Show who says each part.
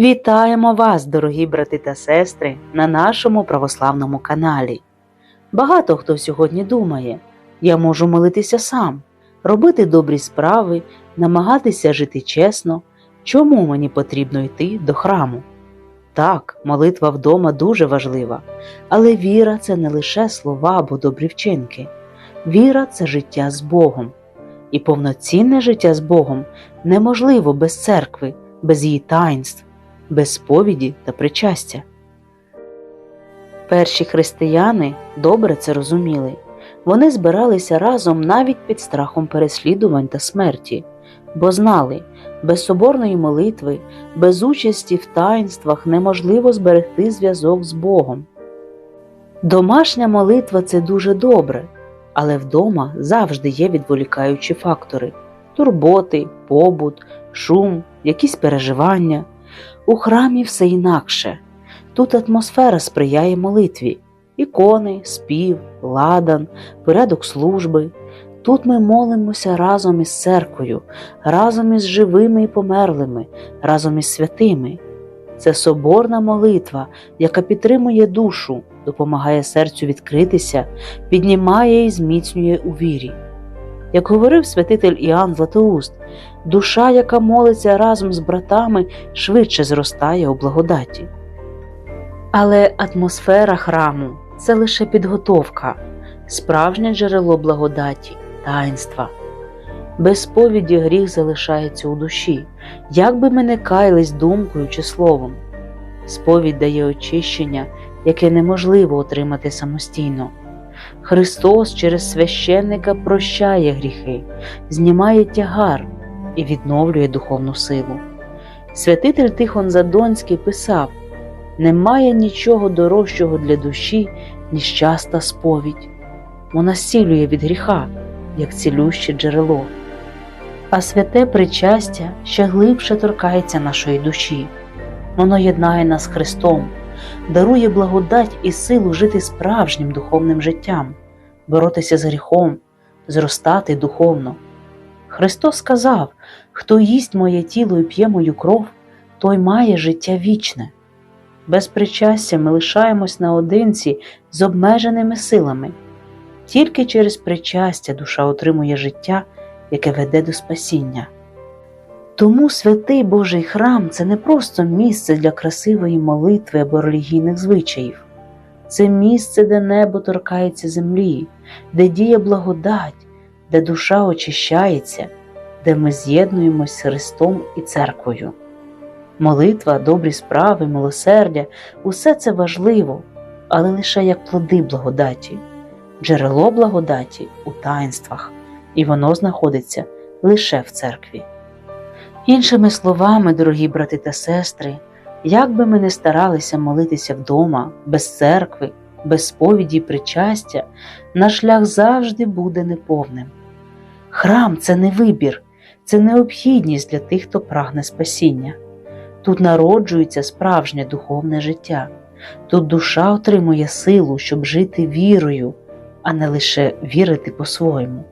Speaker 1: Вітаємо вас, дорогі брати та сестри, на нашому православному каналі. Багато хто сьогодні думає, я можу молитися сам, робити добрі справи, намагатися жити чесно. Чому мені потрібно йти до храму? Так, молитва вдома дуже важлива, але віра це не лише слова або добрі вчинки. Віра це життя з Богом. І повноцінне життя з Богом неможливо без церкви, без її таїнств, без сповіді та причастя. Перші християни добре це розуміли. Вони збиралися разом навіть під страхом переслідувань та смерті, бо знали, без соборної молитви, без участі в таїнствах неможливо зберегти зв'язок з Богом. Домашня молитва це дуже добре, але вдома завжди є відволікаючі фактори турботи, побут, шум, якісь переживання. У храмі все інакше. Тут атмосфера сприяє молитві, ікони, спів, ладан, порядок служби. Тут ми молимося разом із церквою, разом із живими і померлими, разом із святими. Це соборна молитва, яка підтримує душу, допомагає серцю відкритися, піднімає і зміцнює у вірі. Як говорив святитель Іоанн Златоуст, душа, яка молиться разом з братами, швидше зростає у благодаті. Але атмосфера храму це лише підготовка, справжнє джерело благодаті, таїнства. Без сповіді гріх залишається у душі, як би ми не каялись думкою чи словом. Сповідь дає очищення, яке неможливо отримати самостійно. Христос через священника прощає гріхи, знімає тягар і відновлює духовну силу. Святитель Тихон Задонський писав: немає нічого дорожчого для душі, ніж часта сповідь. Вона зцілює від гріха, як цілюще джерело. А святе причастя ще глибше торкається нашої душі. Воно єднає нас з Христом, дарує благодать і силу жити справжнім духовним життям, боротися з гріхом, зростати духовно. Христос сказав: хто їсть моє тіло і п'є мою кров, той має життя вічне. Без причастя ми лишаємось наодинці з обмеженими силами. Тільки через причастя душа отримує життя, яке веде до спасіння. Тому святий Божий храм це не просто місце для красивої молитви або релігійних звичаїв, це місце, де небо торкається землі, де діє благодать, де душа очищається, де ми з'єднуємось з Христом і церквою. Молитва, добрі справи, милосердя усе це важливо, але лише як плоди благодаті, джерело благодаті у таїнствах, і воно знаходиться лише в церкві. Іншими словами, дорогі брати та сестри, як би ми не старалися молитися вдома, без церкви, без сповіді і причастя, наш шлях завжди буде неповним. Храм це не вибір, це необхідність для тих, хто прагне спасіння. Тут народжується справжнє духовне життя, тут душа отримує силу, щоб жити вірою, а не лише вірити по-своєму.